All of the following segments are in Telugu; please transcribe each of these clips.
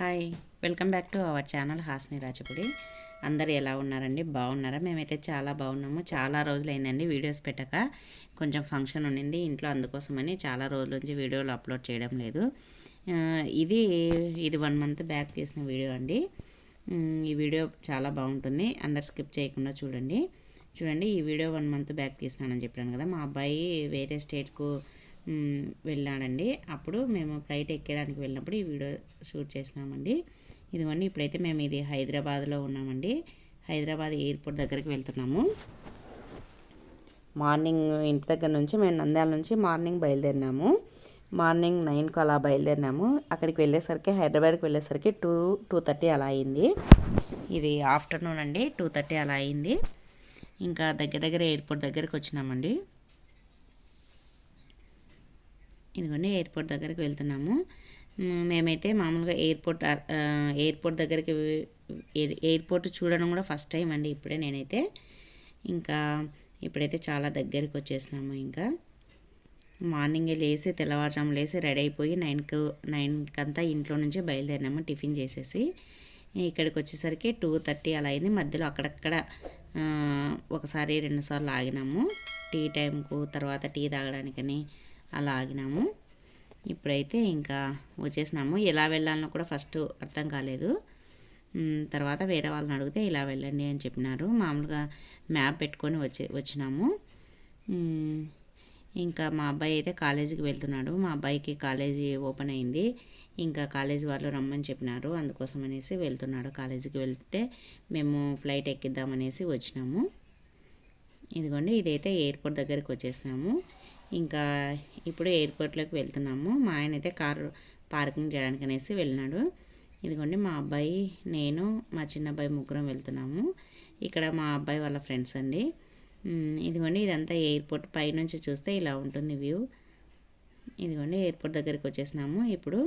Hi welcome back to our channel Hasni Rachapudi అందరు ఎలా ఉన్నారండి? బాగున్నారా? మేమైతే చాలా బాగున్నాము. చాలా రోజులైందండి వీడియోస్ పెట్టక. కొంచెం ఫంక్షన్ ఉండింది ఇంట్లో అందుకోసమని చాలా రోజుల నుంచి వీడియోలు అప్లోడ్ చేయడం లేదు. ఇది ఇది వన్ మంత్ బ్యాక్ తీసిన వీడియో అండి. ఈ వీడియో చాలా బాగుంటుంది. అందరు స్కిప్ చేయకుండా చూడండి. చూడండి ఈ వీడియో వన్ మంత్ బ్యాక్ తీసినానని చెప్పాను కదా. మా అబ్బాయి వేరే స్టేట్కు వెళ్ళానండి. అప్పుడు మేము ఫ్లైట్ ఎక్కడానికి వెళ్ళినప్పుడు ఈ వీడియో షూట్ చేసినామండి. ఇదిగోండి ఇప్పుడైతే మేము ఇది హైదరాబాద్లో ఉన్నామండి. హైదరాబాద్ ఎయిర్పోర్ట్ దగ్గరికి వెళ్తున్నాము. మార్నింగ్ ఇంటి దగ్గర నుంచి మేము నంద్యాల నుంచి మార్నింగ్ బయలుదేరినాము. మార్నింగ్ నైన్కు అలా బయలుదేరినాము. అక్కడికి వెళ్ళేసరికి హైదరాబాద్కి వెళ్ళేసరికి టూ టూ థర్టీ అలా అయింది. ఇది ఆఫ్టర్నూన్ అండి టూ థర్టీ అలా అయింది. ఇంకా దగ్గర దగ్గర ఎయిర్పోర్ట్ దగ్గరికి వచ్చినామండి. ఇదిగోండి ఎయిర్పోర్ట్ దగ్గరికి వెళ్తున్నాము. మేమైతే మామూలుగా ఎయిర్పోర్ట్ ఎయిర్పోర్ట్ దగ్గరికి ఎయిర్పోర్ట్ చూడడం కూడా ఫస్ట్ టైం అండి ఇప్పుడే నేనైతే. ఇంకా ఇప్పుడైతే చాలా దగ్గరికి వచ్చేసినాము ఇంకా. మార్నింగే లేసి తెల్లవారుజాము లేసి రెడీ అయిపోయి నైన్కు నైన్కి అంతా ఇంట్లో నుంచి బయలుదేరినాము టిఫిన్ చేసేసి. ఇక్కడికి వచ్చేసరికి టూ థర్టీ అలా అయింది. మధ్యలో అక్కడక్కడ ఒకసారి రెండుసార్లు ఆగినాము. టీ టైంకు తర్వాత టీ తాగడానికని. అలా ఆగినాము. ఇప్పుడైతే ఇంకా వచ్చేసినాము. ఎలా వెళ్ళాలనో కూడా ఫస్ట్ అర్థం కాలేదు. తర్వాత వేరే వాళ్ళని అడిగితే ఇలా వెళ్ళండి అని చెప్పినారు. మామూలుగా మ్యాప్ పెట్టుకొని వచ్చి వచ్చినాము. ఇంకా మా అబ్బాయి అయితే కాలేజీకి వెళ్తున్నాడు. మా అబ్బాయికి కాలేజీ ఓపెన్ అయింది. ఇంకా కాలేజీ వాళ్ళు రమ్మని చెప్పినారు. అందుకోసం అనేసి వెళ్తున్నాడు. కాలేజీకి వెళ్తే మేము ఫ్లైట్ ఎక్కిద్దామనేసి వచ్చినాము. ఇదిగోండి ఇదైతే ఎయిర్పోర్ట్ దగ్గరికి వచ్చేసినాము. ఇంకా ఇప్పుడు ఎయిర్పోర్ట్లోకి వెళ్తున్నాము. మా ఆయన అయితే కారు పార్కింగ్ చేయడానికి అనేసి వెళ్ళినాడు. ఇదిగోండి మా అబ్బాయి నేను మా చిన్న అబ్బాయి ముగ్గురం వెళ్తున్నాము. ఇక్కడ మా అబ్బాయి వాళ్ళ ఫ్రెండ్స్ అండి. ఇదిగోండి ఇదంతా ఎయిర్పోర్ట్ పైనుంచి చూస్తే ఇలా ఉంటుంది వ్యూ. ఇదిగోండి ఎయిర్పోర్ట్ దగ్గరికి వచ్చేసినాము ఇప్పుడు.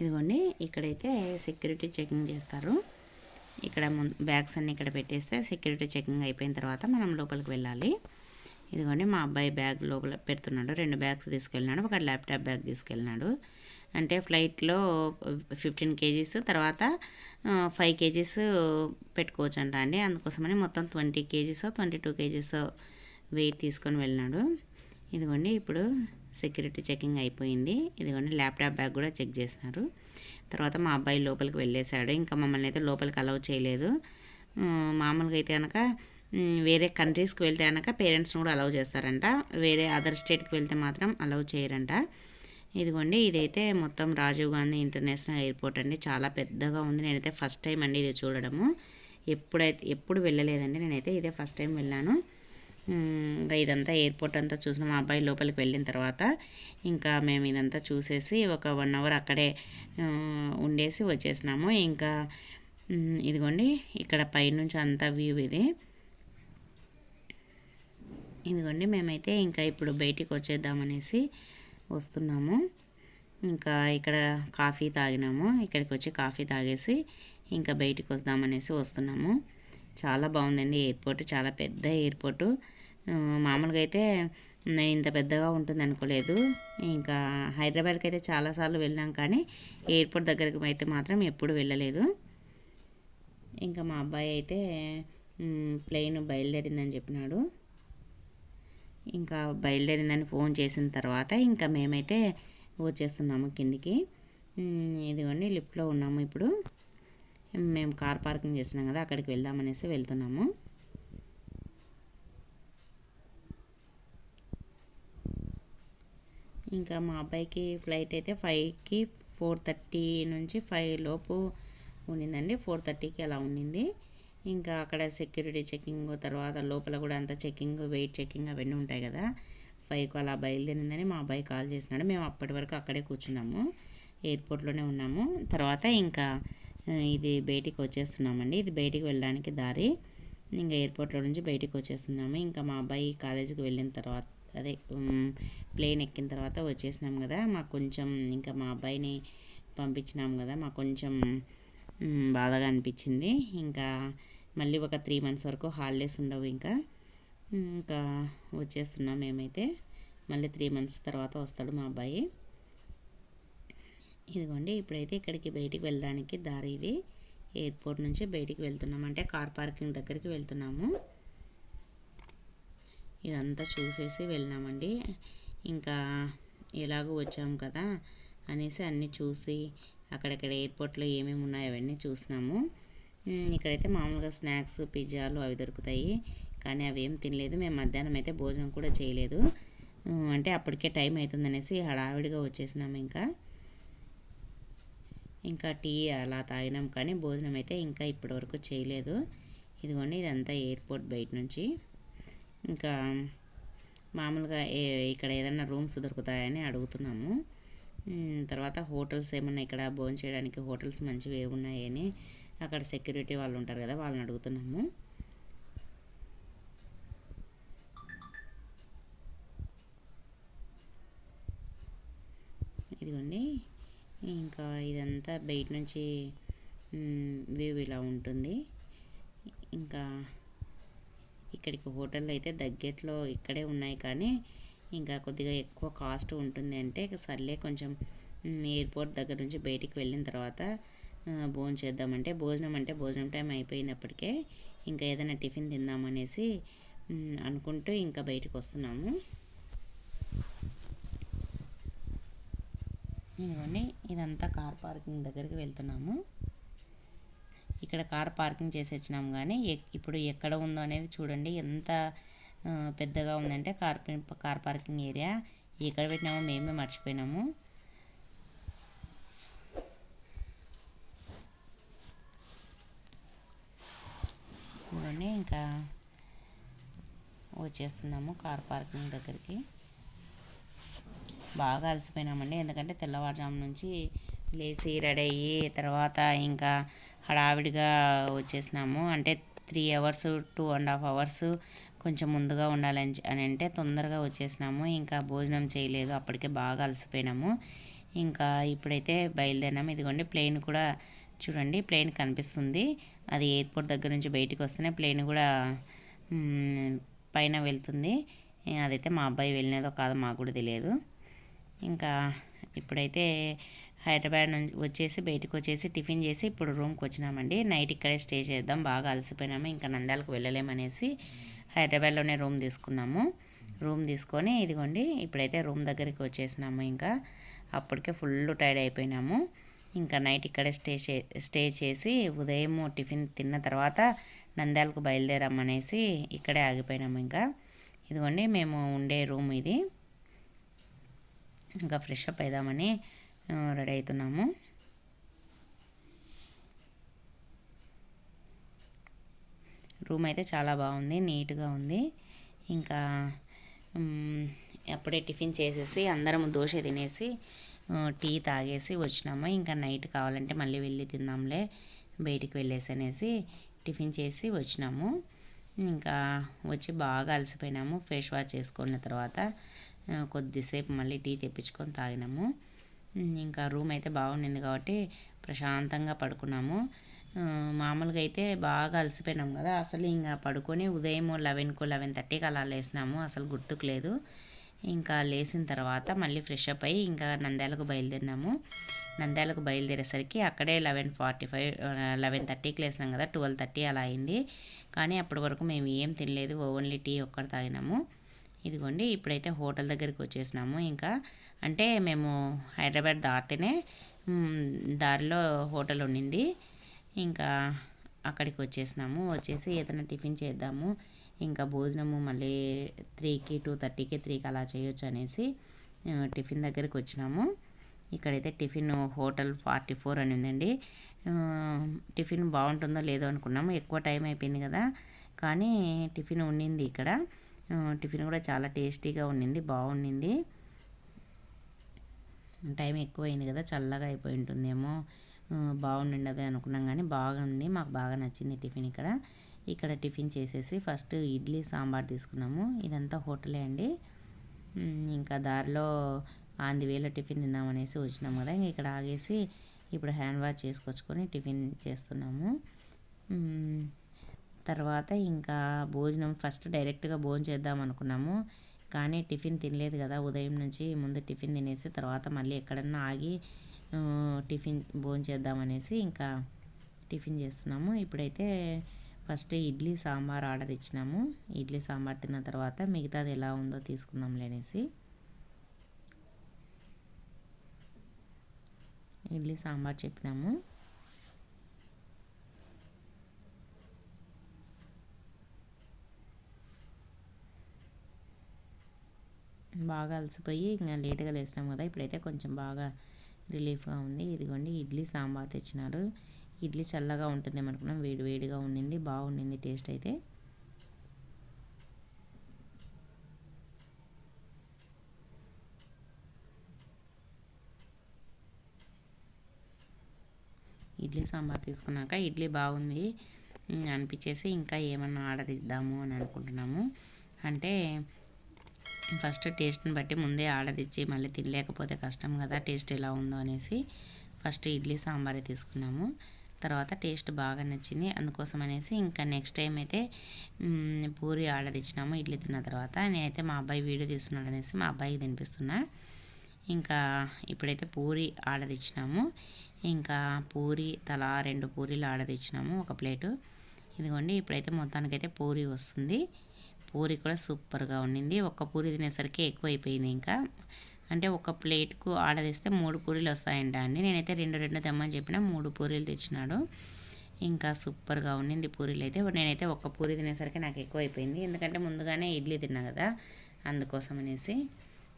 ఇదిగోండి ఇక్కడైతే సెక్యూరిటీ చెకింగ్ చేస్తారు. ఇక్కడ బ్యాగ్స్ అన్నీ ఇక్కడ పెట్టేస్తే సెక్యూరిటీ చెకింగ్ అయిపోయిన తర్వాత మనం లోపలికి వెళ్ళాలి. ఇదిగోండి మా అబ్బాయి బ్యాగ్ లోపల పెడుతున్నాడు. రెండు బ్యాగ్స్ తీసుకెళ్ళినాడు. ఒక ల్యాప్టాప్ బ్యాగ్ తీసుకెళ్ళినాడు. అంటే ఫ్లైట్లో ఫిఫ్టీన్ కేజీస్ తర్వాత ఫైవ్ కేజీస్ పెట్టుకోవచ్చు అంట అండి. అందుకోసమని మొత్తం twenty kgs twenty two kgs weight తీసుకొని వెళ్ళినాడు. ఇదిగోండి ఇప్పుడు సెక్యూరిటీ చెకింగ్ అయిపోయింది. ఇదిగోండి ల్యాప్టాప్ బ్యాగ్ కూడా చెక్ చేసినారు. తర్వాత మా అబ్బాయి లోపలికి వెళ్ళేశాడు. ఇంకా మమ్మల్ని అయితే లోపలికి అలౌ చేయలేదు. మామూలుగా అయితే కనుక వేరే కంట్రీస్కి వెళ్తే కనుక పేరెంట్స్ని కూడా అలౌ చేస్తారంట. వేరే అదర్ స్టేట్కి వెళ్తే మాత్రం అలౌ చేయరంట. ఇదిగోండి ఇదైతే మొత్తం రాజీవ్ గాంధీ ఇంటర్నేషనల్ ఎయిర్పోర్ట్ అండి. చాలా పెద్దగా ఉంది. నేనైతే ఫస్ట్ టైం అండి ఇది చూడడము. ఎప్పుడైతే ఎప్పుడు వెళ్ళలేదండి. నేనైతే ఇదే ఫస్ట్ టైం వెళ్ళాను. ఇంకా ఇదంతా ఎయిర్పోర్ట్ అంతా చూసిన మా అబ్బాయి లోపలికి వెళ్ళిన తర్వాత ఇంకా మేము ఇదంతా చూసేసి ఒక వన్ అవర్ అక్కడే ఉండేసి వచ్చేసినాము. ఇంకా ఇదిగోండి ఇక్కడ పైనుంచి అంతా వ్యూ ఇది. ఇదిగోండి మేమైతే ఇంకా ఇప్పుడు బయటికి వచ్చేద్దామనేసి వస్తున్నాము. ఇంకా ఇక్కడ కాఫీ తాగినాము ఇక్కడికి వచ్చి కాఫీ తాగేసి ఇంకా బయటికి వద్దామనేసి వస్తున్నాము. చాలా బాగుందండి ఎయిర్పోర్ట్ చాలా పెద్ద ఎయిర్పోర్టు. మామూలుగా అయితే ఇంత పెద్దగా ఉంటుంది అనుకోలేదు ఇంకా హైదరాబాద్కి అయితే చాలాసార్లు వెళ్ళాం కానీ ఎయిర్పోర్ట్ దగ్గరికి అయితే మాత్రం ఎప్పుడు వెళ్ళలేదు. ఇంకా మా అబ్బాయి అయితే ప్లేన్ బయలుదేరిందని చెప్పినాడు. ఇంకా బయలుదేరిందని ఫోన్ చేసిన తర్వాత ఇంకా మేమైతే వచ్చేస్తున్నాము కిందికి. ఇదిగోండి లిఫ్ట్లో ఉన్నాము ఇప్పుడు. మేము కార్ పార్కింగ్ చేస్తున్నాం కదా అక్కడికి వెళ్దామనేసి వెళ్తున్నాము. ఇంకా మా అబ్బాయికి ఫ్లైట్ అయితే ఫైవ్కి ఫోర్ థర్టీ నుంచి ఫైవ్ లోపు ఉండిందండి. ఫోర్ థర్టీకి అలా ఉండింది. ఇంకా అక్కడ సెక్యూరిటీ చెకింగ్ తర్వాత లోపల కూడా అంతా చెకింగ్ వెయిట్ చెకింగ్ అవన్నీ ఉంటాయి కదా. ఫైవ్కు అలా బయలుదేరిందని మా అబ్బాయి కాల్ చేసినాడు. మేము అప్పటి వరకు అక్కడే కూర్చున్నాము. ఎయిర్పోర్ట్లోనే ఉన్నాము. తర్వాత ఇంకా ఇది బయటికి వచ్చేస్తున్నామండి. ఇది బయటికి వెళ్ళడానికి దారి. ఇంకా ఎయిర్పోర్ట్లో నుంచి బయటికి వచ్చేస్తున్నాము. ఇంకా మా అబ్బాయి కాలేజీకి వెళ్ళిన తర్వాత అదే ప్లేన్ ఎక్కిన తర్వాత వచ్చేసినాం కదా. మాకు కొంచెం ఇంకా మా అబ్బాయిని పంపించినాం కదా. మాకు కొంచెం బాధగా అనిపించింది. ఇంకా మళ్ళీ ఒక త్రీ మంత్స్ వరకు హాలిడేస్ ఉండవు ఇంకా. ఇంకా వచ్చేస్తున్నాం మేమైతే. మళ్ళీ త్రీ మంత్స్ తర్వాత వస్తాడు మా అబ్బాయి. ఇదిగోండి ఇప్పుడైతే ఇక్కడికి బయటికి వెళ్ళడానికి దారి ఇది. ఎయిర్పోర్ట్ నుంచి బయటికి వెళ్తున్నాం. అంటే కార్ పార్కింగ్ దగ్గరికి వెళ్తున్నాము. ఇదంతా చూసేసి వెళ్ళినామండి. ఇంకా ఎలాగో వచ్చాము కదా అనేసి అన్నీ చూసి అక్కడక్కడ ఎయిర్పోర్ట్లో ఏమేమి ఉన్నాయో అవన్నీ చూసినాము. ఇక్కడైతే మామూలుగా స్నాక్స్ పిజ్జాలు అవి దొరుకుతాయి. కానీ అవి ఏం తినలేదు. మేము మధ్యాహ్నం అయితే భోజనం కూడా చేయలేదు. అంటే అప్పటికే టైం అవుతుందనేసి హడావిడిగా వచ్చేసినాము ఇంకా. ఇంకా టీ అలా తాగినాం కానీ భోజనం అయితే ఇంకా ఇప్పటివరకు చేయలేదు. ఇదిగోండి ఇదంతా ఎయిర్పోర్ట్ బయట నుంచి. ఇంకా మామూలుగా ఇక్కడ ఏదైనా రూమ్స్ దొరుకుతాయని అడుగుతున్నాము. తర్వాత హోటల్స్ ఏమన్నా ఇక్కడ భోజనం చేయడానికి హోటల్స్ మంచివి ఏమున్నాయని అక్కడ సెక్యూరిటీ వాళ్ళు ఉంటారు కదా వాళ్ళని అడుగుతున్నాము. ఇదిగోండి ఇంకా ఇదంతా బయట నుంచి వ్యూ ఇలా ఉంటుంది. ఇంకా ఇక్కడికి హోటల్ అయితే దగ్గరలో ఇక్కడే ఉన్నాయి కానీ ఇంకా కొద్దిగా ఎక్కువ కాస్ట్ ఉంటుంది అంటే సర్లే కొంచెం ఎయిర్పోర్ట్ దగ్గర నుంచి బయటికి వెళ్ళిన తర్వాత భోజనం చేద్దామంటే భోజనం అంటే భోజనం టైం అయిపోయినప్పటికే ఇంకా ఏదైనా టిఫిన్ తిందామనేసి అనుకుంటూ ఇంకా బయటకు వస్తున్నాము. ఇదిగోండి ఇదంతా కార్ పార్కింగ్ దగ్గరికి వెళ్తున్నాము. ఇక్కడ కార్ పార్కింగ్ చేసి వచ్చినాము కానీ ఇప్పుడు ఎక్కడ ఉందో అనేది చూడండి ఎంత పెద్దగా ఉందంటే కార్ కార్ పార్కింగ్ ఏరియా. ఎక్కడ పెట్టినామో మేమే మర్చిపోయినాము. ఇవన్నీ ఇంకా వచ్చేస్తున్నాము కార్ పార్కింగ్ దగ్గరికి. బాగా అలసిపోయినామండి. ఎందుకంటే తెల్లవారుజాము నుంచి లేచి రెడీ అయ్యి తర్వాత ఇంకా హడావిడిగా వచ్చేసినాము. అంటే three hours two and half hours కొంచెం ముందుగా ఉండాలని అని అంటే తొందరగా వచ్చేసినాము. ఇంకా భోజనం చేయలేదు. అప్పటికే బాగా అలసిపోయినాము. ఇంకా ఇప్పుడైతే బయలుదేరినాము ఇదిగోండి ప్లేన్ కూడా చూడండి ప్లేన్ కనిపిస్తుంది. అది ఎయిర్పోర్ట్ దగ్గర నుంచి బయటికి వస్తేనే ప్లేన్ కూడా పైన వెళ్తుంది. అదైతే మా అబ్బాయి వెళ్ళినదో కాదో మాకు కూడా తెలియదు. ఇంకా ఇప్పుడైతే హైదరాబాద్ నుంచి వచ్చేసి బయటకు వచ్చేసి టిఫిన్ చేసి ఇప్పుడు రూమ్కి వచ్చినామండి. నైట్ ఇక్కడే స్టే చేద్దాం. బాగా అలసిపోయినాము. ఇంకా నంద్యాలకు వెళ్ళలేమనేసి హైదరాబాద్లోనే రూమ్ తీసుకున్నాము. రూమ్ తీసుకొని ఇదిగోండి ఇప్పుడైతే రూమ్ దగ్గరికి వచ్చేసినాము ఇంకా. అప్పటికే ఫుల్ టైర్డ్ అయిపోయినాము. ఇంకా నైట్ ఇక్కడే స్టే స్టే చేసి ఉదయం టిఫిన్ తిన్న తర్వాత నంద్యాలకు బయలుదేరామనేసి ఇక్కడే ఆగిపోయినాము ఇంకా. ఇదిగోండి మేము ఉండే రూమ్ ఇది. ఇంకా ఫ్రెష్ అప్ అయిదామని రెడీ అవుతున్నాము. రూమ్ అయితే చాలా బాగుంది నీట్గా ఉంది. ఇంకా అప్పుడే టిఫిన్ చేసేసి అందరం దోశ తినేసి టీ తాగేసి వచ్చినాము. ఇంకా నైట్ కావాలంటే మళ్ళీ వెళ్ళి తిందాంలే బయటికి వెళ్ళేసి అనేసి టిఫిన్ చేసి వచ్చినాము. ఇంకా వచ్చి బాగా అలసిపోయినాము ఫేస్ వాష్ చేసుకున్న తర్వాత కొద్దిసేపు మళ్ళీ టీ తెప్పించుకొని తాగినాము. ఇంకా రూమ్ అయితే బాగుండింది కాబట్టి ప్రశాంతంగా పడుకున్నాము. మామూలుగా అయితే బాగా అలసిపోయినాం కదా. అసలు ఇంకా పడుకొని ఉదయం లెవెన్కు లెవెన్ థర్టీకి అలా లేసినాము. అసలు గుర్తుకు లేదు. ఇంకా లేచిన తర్వాత మళ్ళీ ఫ్రెష్ అప్ అయ్యి ఇంకా నంద్యాలకు బయలుదేరినాము. నంద్యాలకు బయలుదేరేసరికి అక్కడే లెవెన్ ఫార్టీ ఫైవ్ లెవెన్ థర్టీకి లేసినాం కదా. ట్వెల్వ్ థర్టీ అలా అయింది. కానీ అప్పటి వరకు మేము ఏం తినలేదు. ఓన్లీ టీ ఒక్కటి తాగినాము. ఇదిగోండి ఇప్పుడైతే హోటల్ దగ్గరికి వచ్చేసినాము. ఇంకా అంటే మేము హైదరాబాద్ దాటితేనే దారిలో హోటల్ ఉండింది. ఇంకా అక్కడికి వచ్చేసినాము వచ్చేసి ఏదైనా టిఫిన్ చేద్దాము. ఇంకా భోజనము మళ్ళీ త్రీకి టూ థర్టీకి త్రీకి అలా చేయొచ్చు అనేసి టిఫిన్ దగ్గరికి వచ్చినాము. ఇక్కడైతే టిఫిన్ హోటల్ ఫార్టీ ఫోర్ అని ఉందండి. టిఫిన్ బాగుంటుందో లేదో అనుకున్నాము. ఎక్కువ టైం అయిపోయింది కదా. కానీ టిఫిన్ ఉండింది ఇక్కడ. టిఫిన్ కూడా చాలా టేస్టీగా ఉండింది బాగుండింది. టైం ఎక్కువైంది కదా చల్లగా అయిపోయి ఉంటుందేమో. బాగుండదు అనుకున్నాం కానీ బాగుంది. మాకు బాగా నచ్చింది టిఫిన్ ఇక్కడ. ఇక్కడ టిఫిన్ చేసేసి ఫస్ట్ ఇడ్లీ సాంబార్ తీసుకున్నాము. ఇదంతా హోటలే అండి. ఇంకా దారిలో ఆంది వేల టిఫిన్ తిందామనేసి వచ్చినాము కదా. ఇంకా ఇక్కడ ఆగేసి ఇప్పుడు హ్యాండ్ వాష్ చేసుకొచ్చుకొని టిఫిన్ చేస్తున్నాము. తర్వాత ఇంకా భోజనం ఫస్ట్ డైరెక్ట్గా భోజనం చేద్దాం అనుకున్నాము. కానీ టిఫిన్ తినలేదు కదా. ఉదయం నుంచి ముందు టిఫిన్ తినేసి తర్వాత మళ్ళీ ఎక్కడన్నా ఆగి టిఫిన్ భోజనం చేద్దామనేసి ఇంకా టిఫిన్ చేస్తున్నాము. ఇప్పుడైతే ఫస్ట్ ఇడ్లీ సాంబార్ ఆర్డర్ ఇచ్చినాము. ఇడ్లీ సాంబార్ తిన్న తర్వాత మిగతాది ఎలా ఉందో తీసుకుందాం లేనేసి ఇడ్లీ సాంబార్ చెప్పినాము. బాగా అలసిపోయి ఇంకా లేట్గా లేసినాం కదా. ఇప్పుడైతే కొంచెం బాగా రిలీఫ్గా ఉంది. ఇదిగోండి ఇడ్లీ సాంబార్ తెచ్చినారు. ఇడ్లీ చల్లగా ఉంటుంది అనుకున్నాం. వేడి వేడిగా ఉండింది. బాగుండింది టేస్ట్ అయితే. ఇడ్లీ సాంబార్ తీసుకున్నాక ఇడ్లీ బాగుంది అనిపించేసి ఇంకా ఏమన్నా ఆర్డర్ ఇద్దాము అని అనుకుంటున్నాము. అంటే ఫస్ట్ టేస్ట్ని బట్టి ముందే ఆర్డర్ ఇచ్చి మళ్ళీ తినలేకపోతే కష్టం కదా టేస్ట్ ఎలా ఉందో అనేసి ఫస్ట్ ఇడ్లీ సాంబారే తీసుకున్నాము. తర్వాత టేస్ట్ బాగా నచ్చింది. అందుకోసం అనేసి ఇంకా నెక్స్ట్ టైం అయితే పూరి ఆర్డర్ ఇచ్చినాము ఇడ్లీ తిన్న తర్వాత. నేనైతే మా అబ్బాయి వీడియో తీస్తున్నాడు అనేసి మా అబ్బాయికి తినిపిస్తున్నా. ఇంకా ఇప్పుడైతే పూరి ఆర్డర్ ఇచ్చినాము. ఇంకా పూరి తలా రెండు పూరీలు ఆర్డర్ ఇచ్చినాము ఒక ప్లేటు. ఇదిగోండి ఇప్పుడైతే మొత్తానికైతే పూరి వస్తుంది. పూరి కూడా సూపర్గా ఉండింది. ఒక్క పూరి తినేసరికి ఎక్కువైపోయింది ఇంకా. అంటే ఒక ప్లేట్కు ఆర్డర్ ఇస్తే మూడు పూరీలు వస్తాయంట అండి. నేనైతే రెండు రెండు తెమ్మని చెప్పిన మూడు పూరీలు తెచ్చినాడు. ఇంకా సూపర్గా ఉండింది పూరీలు అయితే. నేనైతే ఒక్క పూరి తినేసరికి నాకు ఎక్కువ అయిపోయింది ఎందుకంటే ముందుగానే ఇడ్లీ తిన్నా కదా అందుకోసం అనేసి.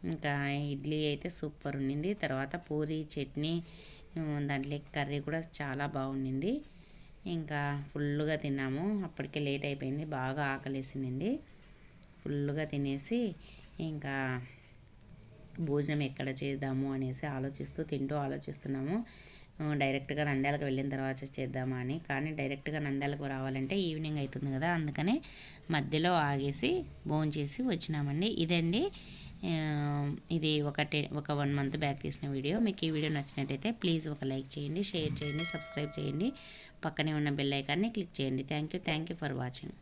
ఇంకా ఇడ్లీ అయితే సూపర్ ఉండింది. తర్వాత పూరి చట్నీ దాంట్లో కర్రీ కూడా చాలా బాగుండింది. ఇంకా ఫుల్గా తిన్నాము. అప్పటికే లేట్ అయిపోయింది. బాగా ఆకలేసింది. ఫుల్గా తినేసి ఇంకా భోజనం ఎక్కడ చేద్దాము అనేసి ఆలోచిస్తూ తింటూ ఆలోచిస్తున్నాము. డైరెక్ట్గా నంద్యాలకు వెళ్ళిన తర్వాత చేద్దామా అని. కానీ డైరెక్ట్గా నంద్యాలకు రావాలంటే ఈవినింగ్ అవుతుంది కదా అందుకనే మధ్యలో ఆగేసి భోజనం చేసి వచ్చినామండి. ఇదండి. ఇది ఒక ఒక వన్ మంత్ బ్యాక్ తీసిన వీడియో. మీకు ఈ వీడియో నచ్చినట్టయితే ప్లీజ్ ఒక లైక్ చేయండి షేర్ చేయండి సబ్స్క్రైబ్ చేయండి. పక్కనే ఉన్న బెల్ ఐకాన్ని క్లిక్ చేయండి. Thank you thank you for watching.